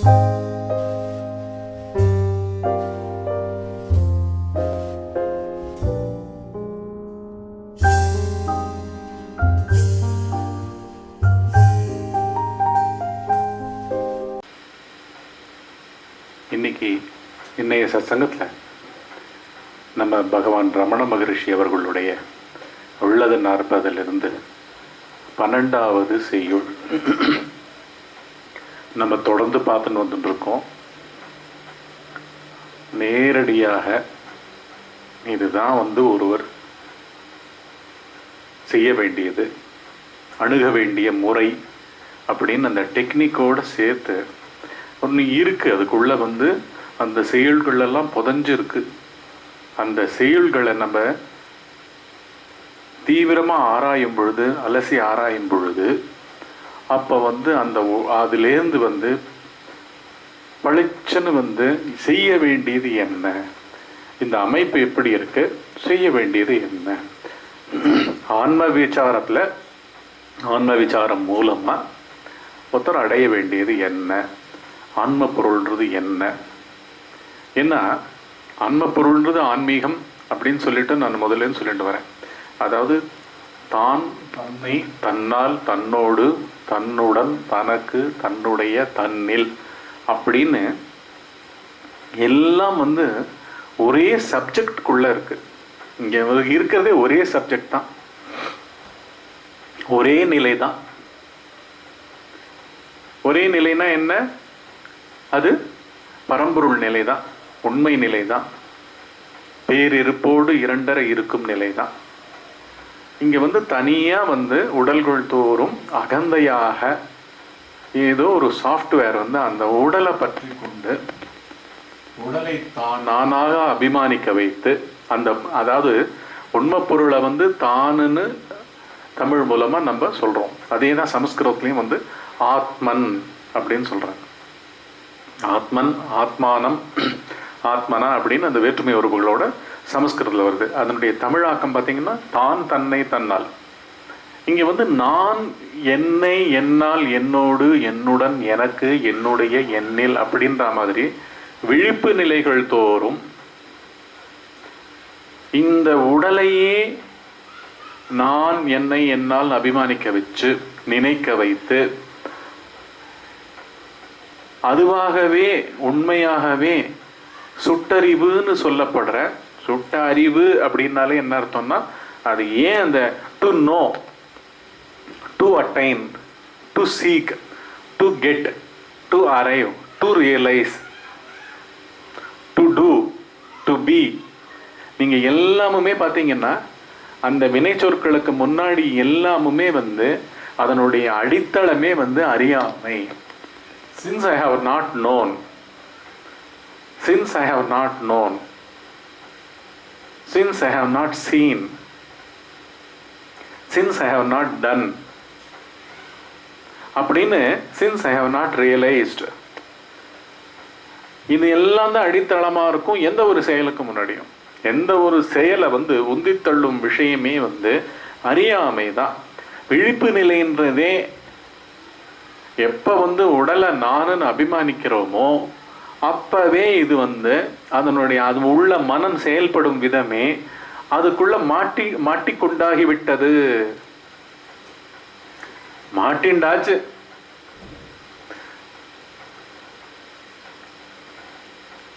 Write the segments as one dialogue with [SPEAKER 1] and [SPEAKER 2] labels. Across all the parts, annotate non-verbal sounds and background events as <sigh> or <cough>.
[SPEAKER 1] இன்னைக்கு இன்னைய சத்சங்கத்தில் நம்ம பகவான் ரமண மகரிஷி அவர்களுடைய உள்ளது நாற்பதிலிருந்து பன்னெண்டாவது செய்யுள். நம்ம தொடர்ந்து பார்த்துன்னு வந்துட்டுருக்கோம். நேரடியாக இதுதான் வந்து ஒருவர் செய்ய வேண்டியது அணுக வேண்டிய முறை அப்படின்னு அந்த டெக்னிக்கோடு சேர்த்து ஒன்று இருக்குது அதுக்குள்ளே வந்து அந்த செயல்களெல்லாம் புதஞ்சிருக்கு. அந்த செயல்களை நம்ம தீவிரமாக ஆராயும் பொழுது அலசி ஆராயும் பொழுது அப்போ வந்து அந்த அதுலேருந்து வந்து பளிச்சன்னு வந்து செய்ய வேண்டியது என்ன? இந்த அமைப்பு எப்படி இருக்கு? செய்ய வேண்டியது என்ன? ஆன்ம விசாரத்தில் ஆன்ம விசாரம் மூலமாக ஒருத்தர் அடைய வேண்டியது என்ன? ஆன்ம பொருள்ன்றது என்ன? ஏன்னா ஆன்ம பொருள்ன்றது ஆன்மீகம் அப்படின்னு சொல்லிட்டு நான் முதல்ல சொல்லிட்டு வரேன். அதாவது தான் தன்னை தன்னால் தன்னோடு தன்னுடன் தனக்கு தன்னுடைய தன்னில் அப்படின்னு எல்லாம் வந்து ஒரே சப்ஜெக்டுக்குள்ளே இருக்குது இங்கே இருக்கிறதே ஒரே சப்ஜெக்ட் தான். ஒரே நிலை தான். ஒரே நிலைனா என்ன? அது பரம்பொருள் நிலை தான் உண்மை நிலை தான். பேரிருப்போடு இரண்டரை இருக்கும் நிலை தான். இங்கே வந்து தனியாக வந்து உடல்கள் தோறும் அகந்தையாக ஏதோ ஒரு சாஃப்ட்வேர் வந்து அந்த உடலை பற்றி கொண்டு உடலை தான் நானாக அபிமானிக்க வைத்து அந்த அதாவது உண்மை பொருளை வந்து தானுன்னு தமிழ் மூலமாக நம்ம சொல்கிறோம் அதே தான் சமஸ்கிருதத்துலேயும் வந்து ஆத்மன் அப்படின்னு சொல்கிறாங்க ஆத்மன் ஆத்மானம் ஆத்மனா அப்படின்னு அந்த வேற்றுமை உறவுகளோட சமஸ்கிருதத்தில் வருது. அதனுடைய தமிழாக்கம் பார்த்தீங்கன்னா தான் தன்னை தன்னால். இங்கே வந்து நான் என்னை என்னால் என்னோடு என்னுடன் எனக்கு என்னுடைய என்னில் அப்படின்ற மாதிரி விழிப்பு நிலைகள் தோறும் இந்த உடலையே நான் என்னை என்னால் அபிமானிக்க வச்சு நினைக்க வைத்து அதுவாகவே உண்மையாகவே சுட்டறிவுன்னு சொல்லப்படுற சுட்ட அறிவு அப்படின்னாலே என்ன அர்த்தம்னா அது ஏன் அந்த to know to attain to seek to get to arrive to realise to do to be நீங்கள் எல்லாமுமே பார்த்தீங்கன்னா அந்த வினைச்சொற்களுக்கு முன்னாடி எல்லாமுமே வந்து அதனுடைய அடித்தளமே வந்து அறியாமை. Since I have not known since I have not known since I have not seen since I have not done அப்படின்னு since I have not realised இது எல்லாம் தான் அடித்தளமாக இருக்கும் எந்த ஒரு செயலுக்கு முன்னாடியும். எந்த ஒரு செயலை வந்து உந்தித்தள்ளும் விஷயமே வந்து அறியாமை தான். விழிப்பு நிலைன்றதே எப்போ வந்து உடலை நானுன்னு அபிமானிக்கிறோமோ அப்பவே இது வந்து அதனுடைய அது உள்ள மனம் செயல்படும் விதமே அதுக்குள்ள மாட்டி மாட்டிக்கொண்டாகி விட்டது மாட்டிண்டாச்சு.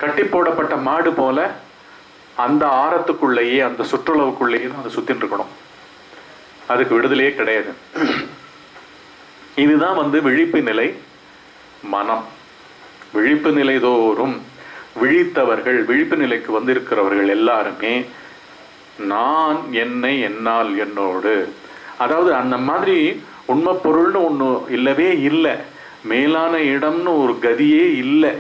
[SPEAKER 1] கட்டி போடப்பட்ட மாடு போல அந்த ஆரத்துக்குள்ளேயே அந்த சுற்றுலாவுக்குள்ளேயே தான் அதை சுத்தின்னு இருக்கணும் அதுக்கு விடுதலையே கிடையாது. இதுதான் வந்து விழிப்பு நிலை மனம். விழிப்பு நிலை தோறும் விழித்தவர்கள் விழிப்பு நிலைக்கு வந்திருக்கிறவர்கள் எல்லாருமே நான் என்னை என்னால் என்னோடு. அதாவது அந்த மாதிரி உண்மை பொருள்னு ஒன்று இல்லவே இல்லை. மேலான இடம்னு ஒரு கதியே இல்லை.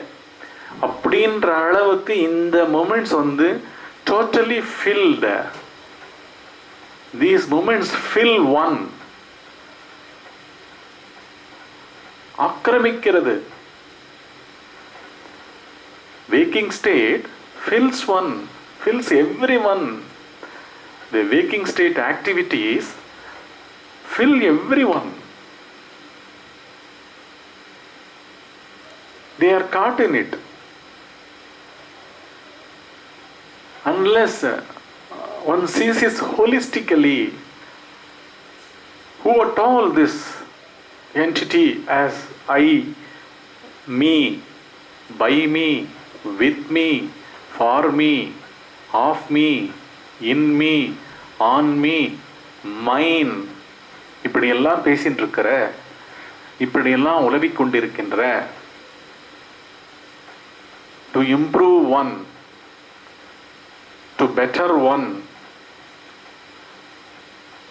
[SPEAKER 1] அப்படின்ற அளவுக்கு இந்த மூமெண்ட்ஸ் வந்து totally filled these moments fill one ஆக்கிரமிக்கிறது. Waking state fills one fills everyone the waking state activities fill everyone they are caught in it. Unless uh, one sees holistically, who at all this entity as I, me, by me, with me for me of me in me on me mine இப்படியெல்லாம் பேசிட்டு இருக்கிற இப்படியெல்லாம் உலவிக் கொண்டிருக்கின்ற to improve one to better one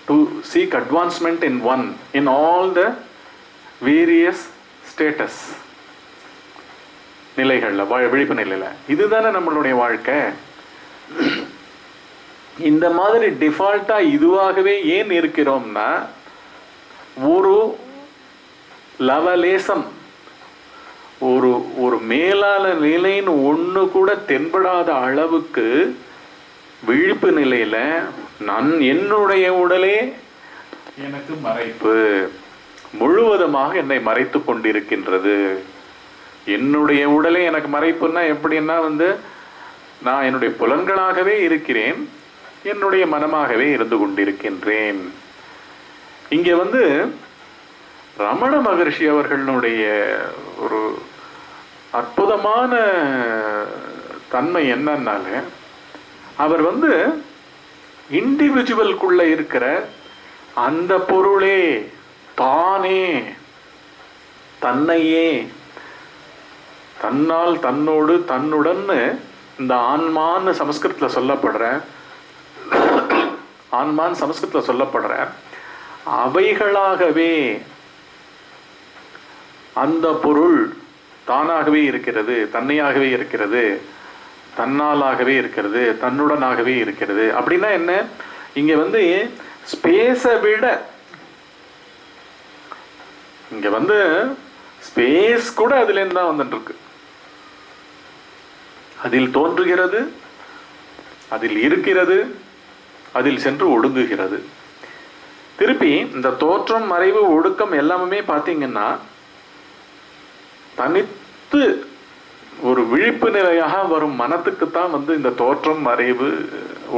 [SPEAKER 1] to seek advancement in one in all the various status நிலைகளில் வா விழிப்பு நிலையில். இதுதானே நம்மளுடைய வாழ்க்கை. இந்த மாதிரி டிஃபால்ட்டாக இதுவாகவே ஏன் இருக்கிறோம்னா ஒரு லவலேசம் ஒரு ஒரு மேலான நிலைன்னு ஒன்று கூட தென்படாத அளவுக்கு விழிப்பு நிலையில நான் என்னுடைய உடலே எனக்கு மறைப்பு. முழுவதுமாக என்னை மறைத்து கொண்டிருக்கின்றது. என்னுடைய உடலே எனக்கு மறைப்புன்னா எப்படின்னா வந்து நான் என்னுடைய புலன்களாகவே இருக்கிறேன் என்னுடைய மனமாகவே இருந்து கொண்டிருக்கின்றேன். இங்கே வந்து ரமண மகர்ஷி அவர்களுடைய ஒரு அற்புதமான தன்மை என்னன்னால அவர் வந்து இண்டிவிஜுவல்குள்ள இருக்கிற அந்த பொருளே தானே தன்னையே தன்னால் தன்னோடு தன்னுடன்னு இந்த ஆன்மான்னு சமஸ்கிருதத்தில் சொல்லப்படுற ஆன்மான் சமஸ்கிருதத்தில் சொல்லப்படுற அவைகளாகவே அந்த பொருள் தானாகவே இருக்கிறது தன்னையாகவே இருக்கிறது தன்னாலாகவே இருக்கிறது தன்னுடனாகவே இருக்கிறது. அப்படின்னா என்ன? இங்கே வந்து ஸ்பேஸை விட இங்கே வந்து ஸ்பேஸ் கூட அதுலேருந்து தான் வந்துட்டுருக்கு. அதில் தோன்றுகிறது அதில் இருக்கிறது அதில் சென்று ஒடுங்குகிறது. திருப்பி இந்த தோற்றம் மறைவு ஒடுக்கம் எல்லாமே பார்த்தீங்கன்னா தனித்து ஒரு விழிப்பு நிலையாக வரும் மனத்துக்கு தான் வந்து இந்த தோற்றம் மறைவு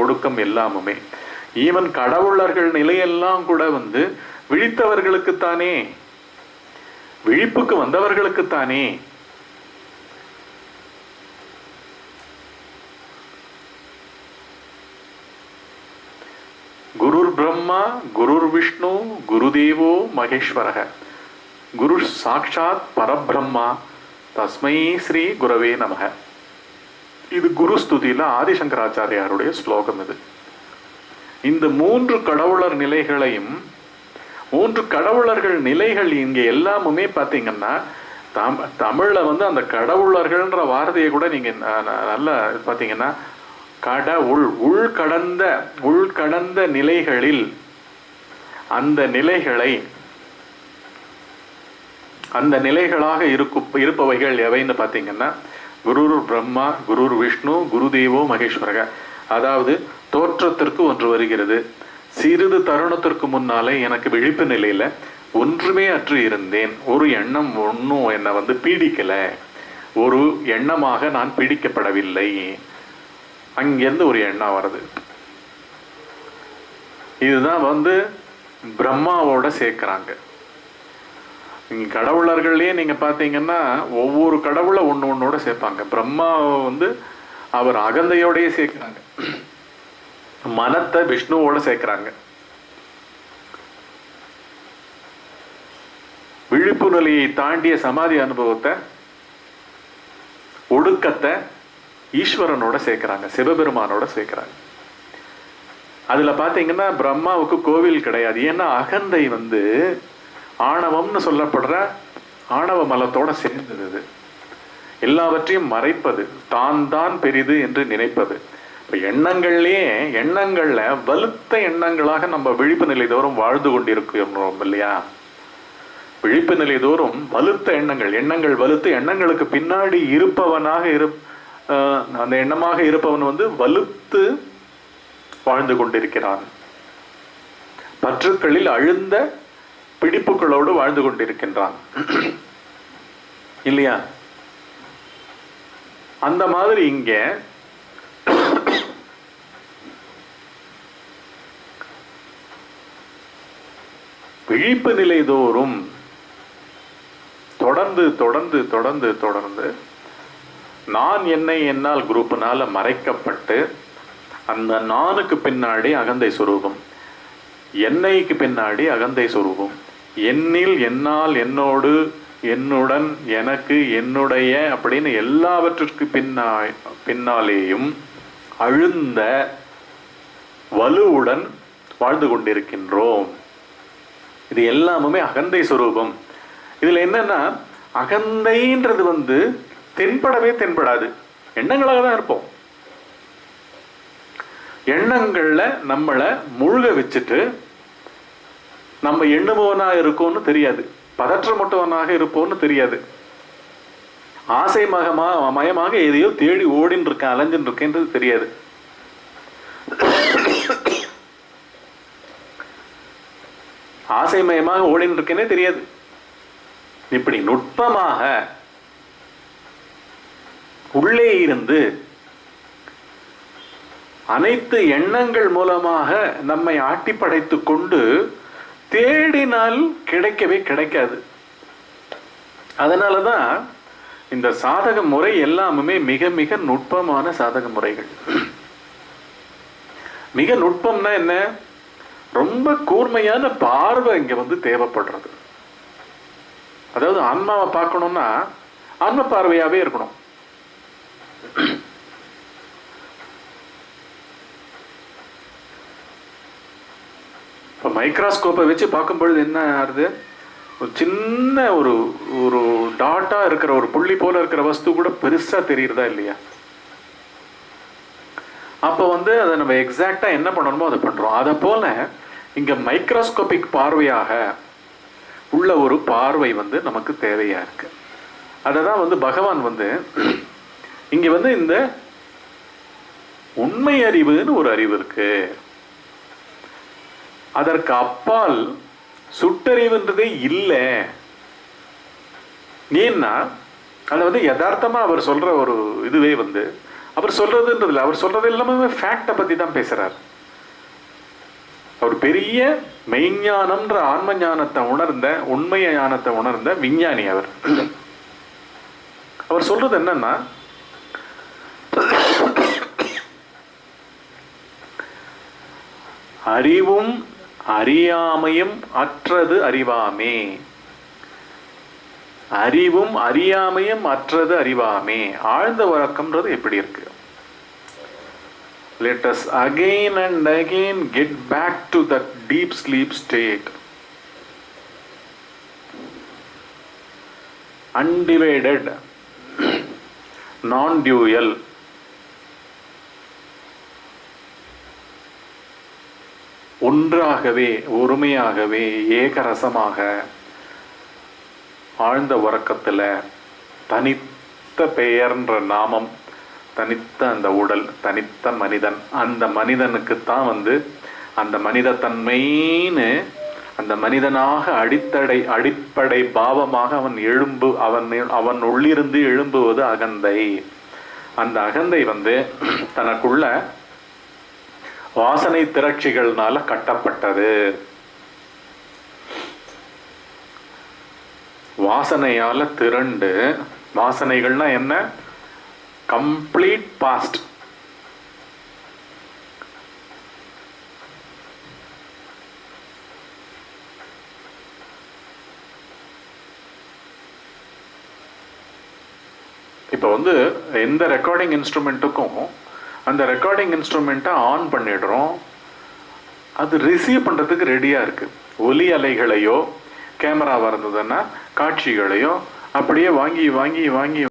[SPEAKER 1] ஒடுக்கம் எல்லாமுமே. ஈவன் கடவுளர்கள் நிலையெல்லாம் கூட வந்து விழித்தவர்களுக்குத்தானே விழிப்புக்கு வந்தவர்களுக்குத்தானே குருர் பிரம்மா குருர் விஷ்ணு குருதேவோ மகேஸ்வரக குரு சாட்சாத் பரபிரம்மா தஸ்மை ஸ்ரீ குரவே நமக இது குரு ஸ்துதியில் ஆதிசங்கராச்சாரியாருடைய ஸ்லோகம் இது. இந்த மூன்று கடவுளர் நிலைகளையும் மூன்று கடவுளர்கள் நிலைகள் இங்கே எல்லாமுமே பார்த்தீங்கன்னா தம் தமிழ்ல வந்து அந்த கடவுளர்கள்ன்ற வார்த்தையை கூட நீங்க நல்ல நல்லா பார்த்தீங்கன்னா கடவுள் உள் உள்கடந்த நிலைகளில் அந்த நிலைகளை அந்த நிலைகளாக இருக்கும் இருப்பவைகள் எவைன்னு பார்த்தீங்கன்னா குரு பிரம்மா குரு விஷ்ணு குருதேவோ மகேஸ்வரக. அதாவது தோற்றத்திற்கு ஒன்று வருகிறது. சிறிது தருணத்திற்கு முன்னாலே எனக்கு விழிப்பு நிலையில் ஒன்றுமே அற்று இருந்தேன். ஒரு எண்ணம் ஒன்றும் என்னை வந்து பீடிக்கலை. ஒரு எண்ணமாக நான் பீடிக்கப்படவில்லை. அங்கேருந்து ஒரு எண்ணம் வருது. இதுதான் வந்து பிரம்மாவோட சேர்க்குறாங்க. நீங்கள் கடவுளர்கள்லேயே நீங்கள் பார்த்தீங்கன்னா ஒவ்வொரு கடவுளை ஒன்று ஒன்றோட சேர்ப்பாங்க. பிரம்மாவை வந்து அவர் அகந்தையோடையே சேர்க்குறாங்க. மனத்தை விஷ்ணுவோட சேர்க்குறாங்க. விழிப்பு நிலையை தாண்டிய சமாதி அனுபவத்தை ஒடுக்கத்தை ஈஸ்வரனோட சேர்க்குறாங்க சிவபெருமானோட சேர்க்குறாங்க. அதுல பார்த்தீங்கன்னா பிரம்மாவுக்கு கோவில் கிடையாது. ஏன்னா அகந்தை வந்து ஆணவம்னு சொல்லப்படுற ஆணவ மலத்தோட சேர்ந்தது இது. எல்லாவற்றையும் மறைப்பது தான் தான் பெரிது என்று நினைப்பது. இப்போ எண்ணங்கள்லேயே எண்ணங்கள்ல வலுத்த எண்ணங்களாக நம்ம விழிப்பு நிலை தோறும் வாழ்ந்து கொண்டிருக்கிறோம் இல்லையா? விழிப்பு நிலை தோறும் வலுத்த எண்ணங்கள் எண்ணங்கள் வலுத்து எண்ணங்களுக்கு பின்னாடி இருப்பவனாக இரு அந்த எண்ணமாக இருப்பவன் வந்து வலுத்து வாழ்ந்து கொண்டிருக்கிறான். பற்றுக்களில் அழுந்த பிடிப்புகளோடு வாழ்ந்து கொண்டிருக்கின்றான். <clears throat> இல்லையா? அந்த மாதிரி இங்க <clears throat> விழிப்பு நிலை தோறும் தொடர்ந்து தொடர்ந்து தொடர்ந்து தொடர்ந்து நான் என்னை என்னால் குரூப்பினால் மறைக்கப்பட்டு அந்த நானுக்கு பின்னாடி அகந்தை சுரூபம் என்னைக்கு பின்னாடி அகந்தை சுரூபம் என்னில் என்னால் என்னோடு என்னுடன் எனக்கு என்னுடைய அப்படின்னு எல்லாவற்றிற்கு பின்னா பின்னாலேயும் அழுந்த வலுவுடன் வாழ்ந்து கொண்டிருக்கின்றோம். இது எல்லாமுமே அகந்தை சுரூபம். இதில் என்னன்னா அகந்தைன்றது வந்து தென்படவே தென்படாது. எண்ணங்களாக தான் இருப்போம். எண்ணங்களில் நம்மளை முழுக வச்சுட்டு நம்ம எண்ணுபவனாக இருக்கோம்னு தெரியாது. பதற்றமட்டவனாக இருப்போம்னு தெரியாது. ஆசை மகமா மயமாக எதையோ தேடி ஓடின்னு இருக்கேன் அலைஞ்சுன்னு இருக்கேன்றது தெரியாது. ஆசை மயமாக ஓடின்னு இருக்கேனே தெரியாது. இப்படி நுட்பமாக உள்ளே இருந்து அனைத்து எண்ணங்கள் மூலமாக நம்மை ஆட்டி படைத்து கொண்டு தேடினால் கிடைக்கவே கிடைக்காது. அதனாலதான் இந்த சாதக முறை எல்லாமுமே மிக மிக நுட்பமான சாதக முறைகள். மிக நுட்பம்னா என்ன? ரொம்ப கூர்மையான பார்வை இங்க வந்து தேவைப்படுறது. அதாவது ஆன்மாவை பார்க்கணும்னா ஆன்ம பார்வையாவே இருக்கணும். இப்போ மைக்ராஸ்கோப்பை வச்சு பார்க்கும் பொழுது என்ன ஆகுது ஒரு சின்ன ஒரு ஒரு டாட்டாக இருக்கிற ஒரு புள்ளி போல இருக்கிற வஸ்து கூட பெருசாக தெரியுறதா இல்லையா? அப்போ வந்து அதை நம்ம எக்ஸாக்டாக என்ன பண்ணணுமோ அதை பண்ணுறோம் அதை போல இங்கே மைக்ரோஸ்கோபிக் பார்வையாக உள்ள ஒரு பார்வை வந்து நமக்கு தேவையாக இருக்குது அதை தான் வந்து பகவான் வந்து இங்க வந்து இந்த உண்மை அறிவுன்னு ஒரு அறிவு இருக்கு. அதற்கு அப்பால் சுட்டறிவுன்றதே இல்லை. ஏன்னா அதை வந்து யதார்த்தமா அவர் சொல்ற ஒரு இதுவே வந்து அவர் சொல்றதுன்றதுல அவர் சொல்றது எல்லாமே ஃபேக்டை பத்தி தான் பேசுறார். அவர் பெரிய மெய்ஞானம்ன்ற ஆன்ம ஞானத்தை உணர்ந்த உண்மை ஞானத்தை உணர்ந்த விஞ்ஞானி அவர். அவர் சொல்றது என்னன்னா அறிவும் அறியாமையும் அற்றது அறிவாமே அறிவும் அறியாமையும் அற்றது அறிவாமே ஆழ்ந்த உறக்கம்ன்றது எப்படி இருக்கு let us again and again get back to that deep sleep state undivided non-dual ஒன்றாகவே ஒருமையாகவே ஏகரசமாக ஆழ்ந்த உறக்கத்தில் தனித்த பெயர்ன்ற நாமம் தனித்த அந்த உடல் தனித்த மனிதன் அந்த மனிதனுக்கு தான் வந்து அந்த மனித தன்மைன்னு அந்த மனிதனாக அடித்தடை அடிப்படை பாவமாக அவன் எழும்பு அவன் அவன் உள்ளிருந்து எழும்புவது அகந்தை. அந்த அகந்தை வந்து தனக்குள்ள வாசனை திரட்சிகள்னால கட்டப்பட்டது. வாசனையால திரண்டு. வாசனைகள்னா என்ன? Complete past. இப்போ வந்து எந்த ரெக்கார்டிங் இன்ஸ்ட்ருமெண்ட்டுக்கும் அந்த ரெக்கார்டிங் இன்ஸ்ட்ருமெண்ட்டை ஆன் பண்ணிடுறோம். அது ரிசீவ் பண்ணுறதுக்கு ரெடியாக இருக்குது ஒலி அலைகளையோ கேமராவாக இருந்ததுன்னா காட்சிகளையோ அப்படியே வாங்கி வாங்கி வாங்கி